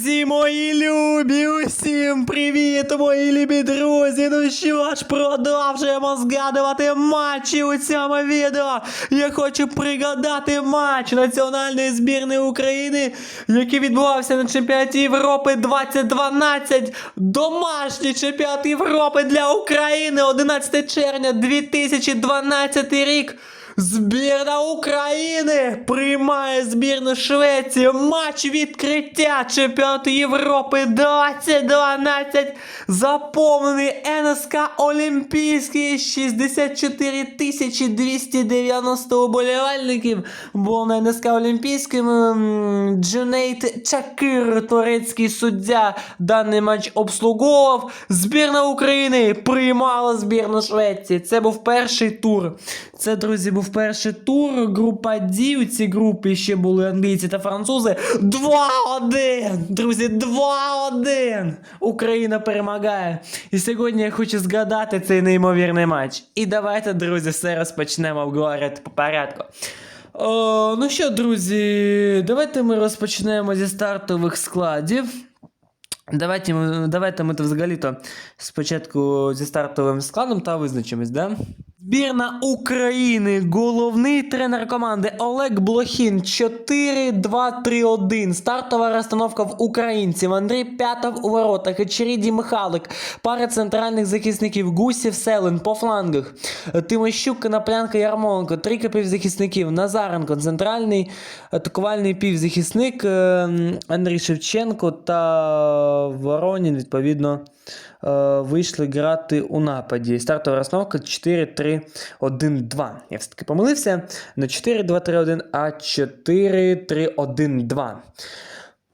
Друзі, мої любі, усім привіт, мої любі друзі. Ну що ж, продовжуємо згадувати матчі у цьому відео. Я хочу пригадати матч національної збірної України, який відбувався на чемпіонаті Європи 2012. Домашній чемпіонат Європи для України 11 червня 2012 рік. Збірна України приймає збірну Швеції. Матч відкриття чемпіонату Європи 2012. Заповнений НСК Олімпійський 64 290 уболівальників. Був на НСК Олімпійським Джунейт Чакир, турецький суддя. Даний матч обслуговував. Збірна України приймала збірну Швеції. Це був перший тур. Це, друзі, був перший тур. Група D. У цій групі ще були англійці та французи. 2-1! Друзі, 2-1! Україна перемагає. І сьогодні я хочу згадати цей неймовірний матч. І давайте, друзі, все розпочнемо обговорювати по порядку. О, ну що, друзі, давайте ми розпочнемо зі стартових складів. Давайте, давайте ми то взагалі-то спочатку зі стартовим складом та визначимось, да? Збірна України, головний тренер команди Олег Блохін. 4-2-3-1. Стартова розстановка в українців. Андрій П'ятов у воротах, Черіді Михалик, пара центральних захисників. Гусів Селен по флангах. Тимощук, Коноплянка, Ярмоленко, трійка півзахисників, Назаренко, центральний атакувальний півзахисник е, Андрій Шевченко та Воронін, відповідно, вийшли грати у нападі. Стартова розстановка 4-3-1-2. Я все-таки помилився. Не 4-2-3-1, а 4-3-1-2.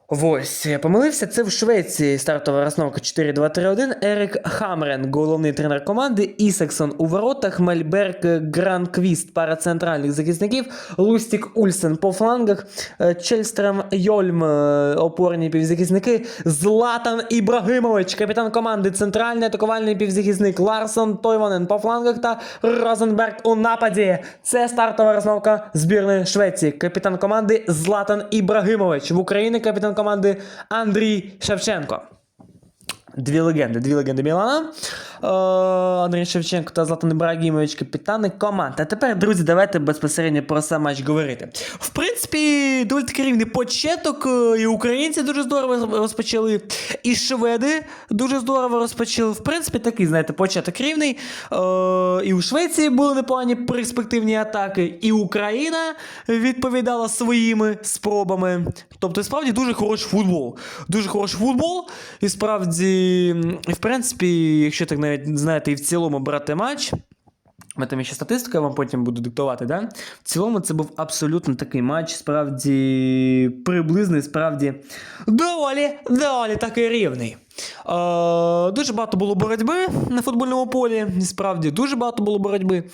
Ось, помилився. Це в Швеції стартова розновка 4-2-3-1. Ерік Хамрен, головний тренер команди. Ісаксон у воротах. Мельберг Гранквіст, пара центральних захисників. Лустік Ульсен по флангах. Е, Чельстрем Йольм, е, опорні півзахисники. Златан Ібрагимович, капітан команди. Центральний атакувальний півзахисник. Ларсон Тойванен по флангах та Розенберг у нападі. Це стартова розновка збірної Швеції. Капітан команди Златан Ібрагимович. В Україні капітан команди Андрій Шевченко. Дві легенди, дві легенди Мілана. Е, Андрій Шевченко та Златан Ібрагімович, капітани команд. А тепер, друзі, давайте безпосередньо про сам матч говорити. В принципі, доволі таки рівний початок. е, І українці дуже здорово розпочали, і шведи дуже здорово розпочали. В принципі, такий, знаєте, початок рівний. Е, І у Швеції були непогані перспективні атаки, і Україна відповідала своїми спробами. Тобто, справді дуже хороший футбол. Дуже хороший футбол. І справді, і в принципі, якщо так навіть знаєте, і в цілому брати матч. Ми там ще статистика вам потім буду диктувати, да? В цілому це був абсолютно такий матч, справді приблизний, справді доволі, доволі такий рівний. Е, дуже багато було боротьби на футбольному полі. Справді дуже багато було боротьби.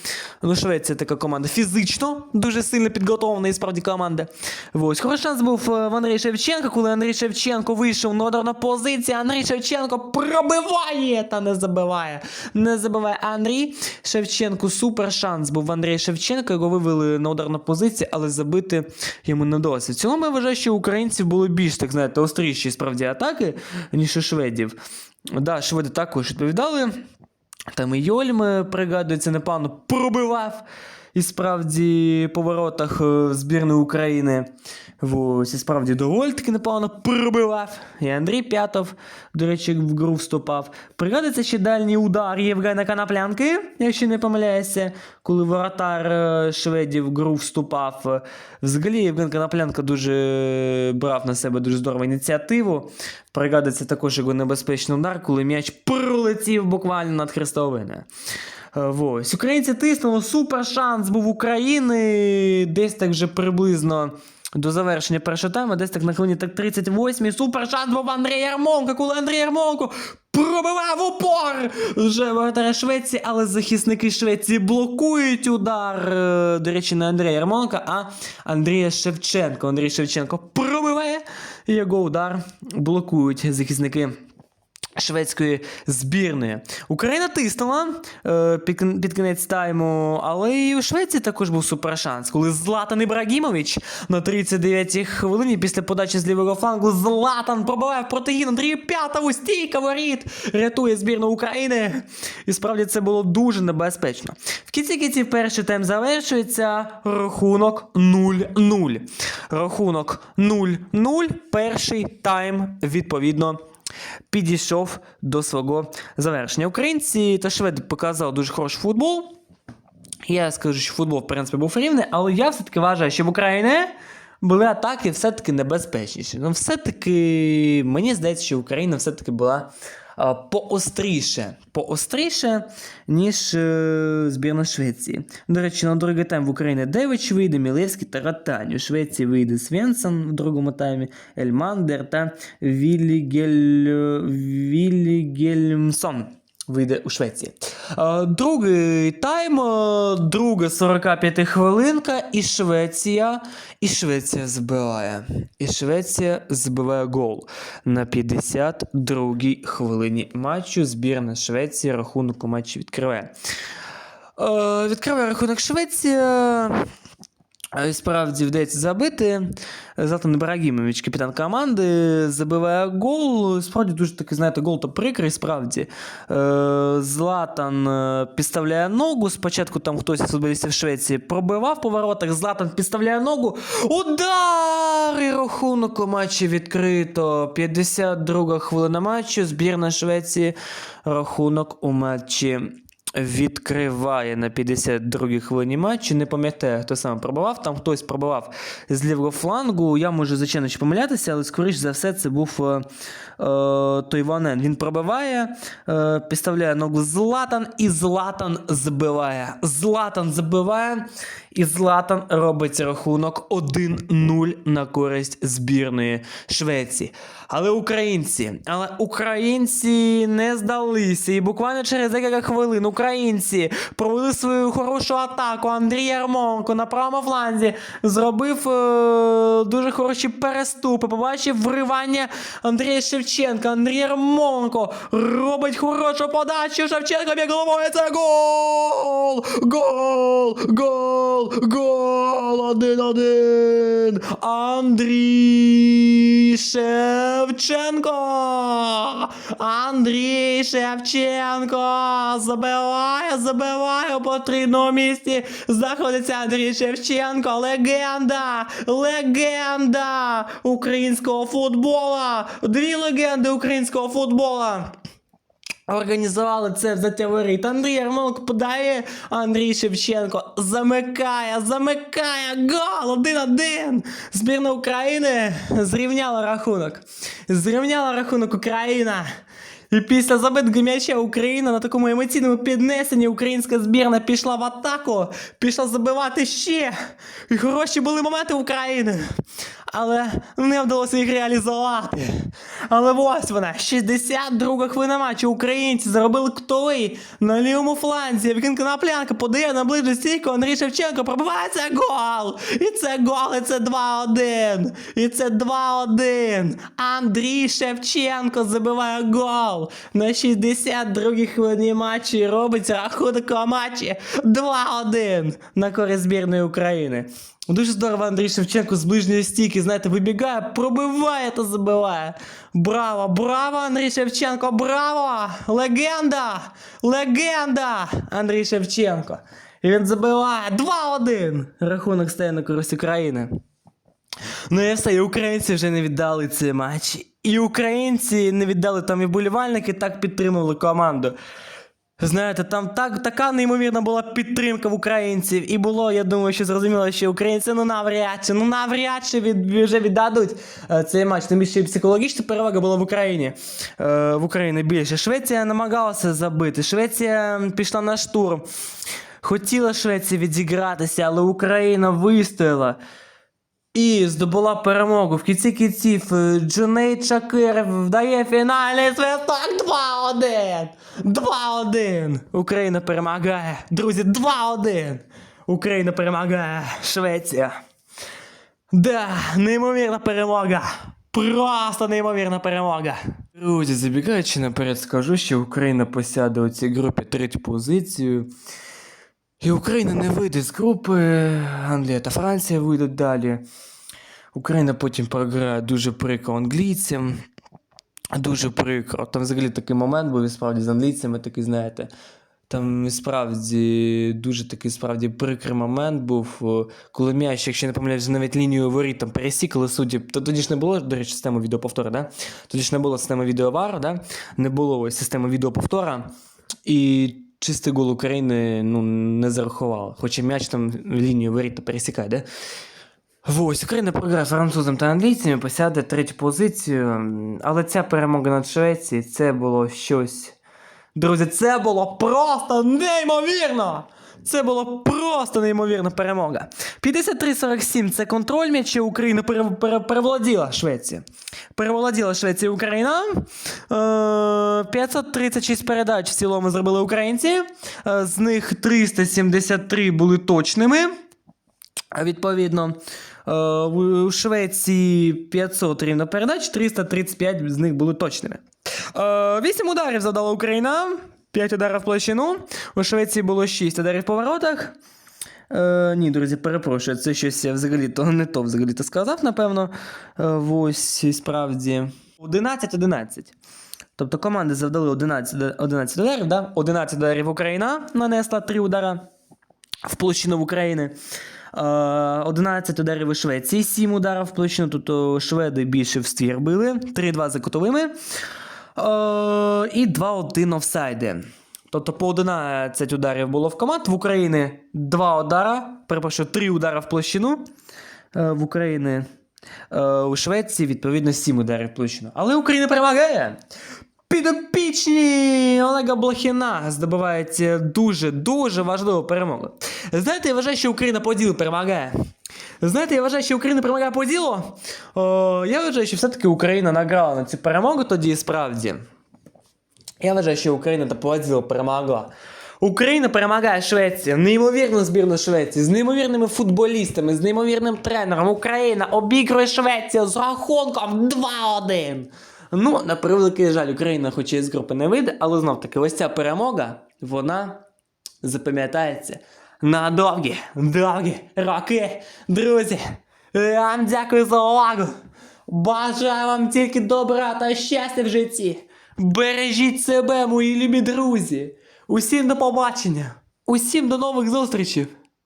Ну, Швеція така команда фізично дуже сильно підготовлена і справді команда. Ось. Хороший шанс був е, в Андрій Шевченка, коли Андрій Шевченко вийшов на ударну позицію. Андрій Шевченко пробиває та не забиває. Не забиває Андрій Шевченко. Супер шанс був в Андрія Шевченка. Його вивели на ударну позицію, але забити йому не вдалося. В цілому я вважаю, що українців були більш так знаєте, остріші справді атаки, ніж у шведів. Да, шведи також відповідали. Там і Йольм, е, пригадується, непогано пробивав. І справді по воротах е, збірної України. Ось, і справді доволі таки непогано пробивав. І Андрій П'ятов, до речі, в гру вступав. Пригадується ще дальній удар Євгена Коноплянки, якщо не помиляюся, коли воротар е, шведів в гру вступав. Взагалі Євген Коноплянка дуже брав на себе дуже здорову ініціативу. Пригадується також його небезпечний удар, коли м'яч пролетів буквально над хрестовиною. Е, Ось. Українці тиснули, супер шанс був України. Десь так вже приблизно до завершення першого тайму, десь так на хвилині так 38-й. Супер шанс був Андрій Ярмонко, коли Андрій Ярмонко пробивав упор вже воротаря Швеції, але захисники Швеції блокують удар. е, До речі, не Андрія Ярмонка, а Андрія Шевченко. Андрій Шевченко пробиває його удар блокують захисники шведської збірної. Україна тиснула е, під, під кінець тайму, але і у Швеції також був супершанс, коли Златан Ібрагімович на 39-й хвилині після подачі з лівого флангу Златан пробиває протигін Андрію П'ятову, стійка воріт, рятує збірну України. І справді це було дуже небезпечно. В кінці кінців перший тайм завершується рахунок 0-0. Рахунок 0-0. Перший тайм відповідно підійшов до свого завершення. Українці та шведи показали дуже хороший футбол. Я скажу, що футбол, в принципі, був рівний, але я все-таки вважаю, що в Україні були атаки все-таки небезпечніші. Ну, все-таки мені здається, що Україна все-таки була поостріше, поостріше, ніж е, збірна Швеції. До речі, на другий тайм в Україні Девич вийде, Мілевський та Ратань. У Швеції вийде Свенсон в другому таймі, Ельмандер та Віллігель... Вийде у Швеції. Е, Другий тайм, е, друга 45 хвилинка, і Швеція, і Швеція збиває. І Швеція збиває гол на 52-й хвилині матчу. Збірна Швеції рахунок у матчі відкриває. Е, Відкриває рахунок Швеція. Справді вдається забити. Златан Ібрагімович, капітан команди, забиває гол. Справді дуже такий, знаєте, гол то прикрий, справді. Е, Златан е, підставляє ногу. Спочатку там хтось із футболістів Швеції пробивав по воротах. Златан підставляє ногу. Удар! І рахунок у матчі відкрито. 52 хвилина матчу. Збірна Швеції. Рахунок у матчі відкриває на 52-й хвилині матчу. Не пам'ятаю, хто саме пробивав. Там хтось пробивав з лівого флангу. Я можу, звичайно, ще помилятися, але скоріш за все це був е, е, той Ванен. Він пробиває, е, підставляє ногу Златан, і Златан збиває. Златан забиває, і Златан робить рахунок 1-0 на користь збірної Швеції. Але українці, але українці не здалися. І буквально через декілька хвилин українці провели свою хорошу атаку. Андрій Ярмонко на правому фланзі зробив е, дуже хороші переступи. Побачив вривання Андрія Шевченка. Андрій Ярмонко робить хорошу подачу. Шевченко б'є головою. Це гол! Гол! Гол! Гол! Один-один! Андрій Шевченко! Андрій Шевченко! Забиває, забиває у потрібному місці. Знаходиться Андрій Шевченко. Легенда! Легенда українського футбола! Дві легенди українського футбола! Організували це взяття воріт. Андрій Ярмоленко подає, Андрій Шевченко замикає, замикає гол! Один-один! Збірна України зрівняла рахунок. Зрівняла рахунок Україна. І після забитого м'яча Україна на такому емоційному піднесенні українська збірна пішла в атаку, пішла забивати ще. І хороші були моменти України. Але не вдалося їх реалізувати. Але ось вона, 62 хвилина матчу. Українці заробили ктовий на лівому фланзі. Євген Коноплянка подає на ближню стійку. Андрій Шевченко пробивається гол. І це гол, і це 2-1. І це 2-1. Андрій Шевченко забиває гол на 62-й хвилині матчу і робить рахунок матчі 2-1 на користь збірної України. Дуже здорово Андрій Шевченко з ближньої стійки, знаєте, вибігає, пробиває та забиває. Браво, браво, Андрій Шевченко, браво! Легенда! Легенда! Андрій Шевченко. І він забиває 2-1. Рахунок стає на користь України. Ну і все, і українці вже не віддали цей матч. І українці не віддали там і вболівальники так підтримували команду. Знаєте, там так, така неймовірна була підтримка в українців. І було, я думаю, що зрозуміло, що українці ну навряд чи, ну навряд чи від, вже віддадуть е, цей матч. Тим більше психологічна перевага була в Україні. Е, в Україні більше. Швеція намагалася забити. Швеція пішла на штурм. Хотіла Швеція відігратися, але Україна вистояла. І здобула перемогу. В кінці кінців е, Джуней Чакир вдає фінальний свисток 2-1. 2-1. Україна перемагає. Друзі, 2-1. Україна перемагає. Швеція. Да, неймовірна перемога. Просто неймовірна перемога. Друзі, забігаючи наперед, скажу, що Україна посяде у цій групі третю позицію. І Україна не вийде з групи, Англія та Франція вийдуть далі. Україна потім програє дуже прикро англійцям. Дуже прикро. Там взагалі такий момент був справді з англійцями, такий, знаєте. Там справді дуже такий справді прикрий момент був, коли м'яч, якщо не помиляюсь, навіть лінію воріт там пересікали судді. То тоді ж не було, до речі, системи відеоповтора, да? Тоді ж не було системи відеовару, да? не було системи відеоповтора. І чистий гол України ну, не зарахувала. Хоча м'яч там лінію воріт пересікає, да? Ось, Україна програє французам та англійцям, і посяде третю позицію. Але ця перемога над Швецією це було щось. Друзі, це було просто неймовірно! Це було просто неймовірна перемога. 53-47 це контроль м'яча Україна пере, пере, переволоділа Швеція. Переволоділа Швеція Україна. Е, 536 передач в цілому зробили українці. Е, з них 373 були точними. Відповідно, е, у Швеції 500 рівно передач, 335 з них були точними. 8 ударів завдала Україна, 5 ударів в площину. У Швеції було 6 ударів по воротах. Е, ні, друзі, перепрошую, це щось я взагалі то не то взагалі то сказав, напевно. Е, ось справді 11-11. Тобто команди завдали 11, 11 ударів, да? 11 ударів Україна нанесла 3 удара в площину в України. Е, 11 ударів у Швеції, 7 ударів в площину. Тобто шведи більше в ствір били, 3-2 за кутовими. Е, і 2-1 офсайди. Тобто по 11 ударів було в команд. В Україні 2 удара, перепрошую, 3 удара в площину. Е, в Україні е, у Швеції, відповідно, 7 ударів в площину. Але Україна перемагає. Підопічні Олега Блохіна здобувають дуже дуже важливу перемогу. Знаєте, я вважаю, що Україна по ділу перемагає. Знаєте, я вважаю, що Україна перемагає по ділу. О, я вважаю, що все-таки Україна награла на цю перемогу тоді справді. Я вважаю, що Україна та по ділу перемогла. Україна перемагає Швецію, неймовірну збірну Швеції, з неймовірними футболістами, з неймовірним тренером. Україна обігрує Швецію з рахунком 2-1. Ну, на превеликий жаль, Україна, хоч і з групи не вийде, але знов таки, ось ця перемога, вона запам'ятається на довгі, довгі роки. Друзі, я вам дякую за увагу. Бажаю вам тільки добра та щастя в житті. Бережіть себе, мої любі друзі. Усім до побачення. Усім до нових зустрічей.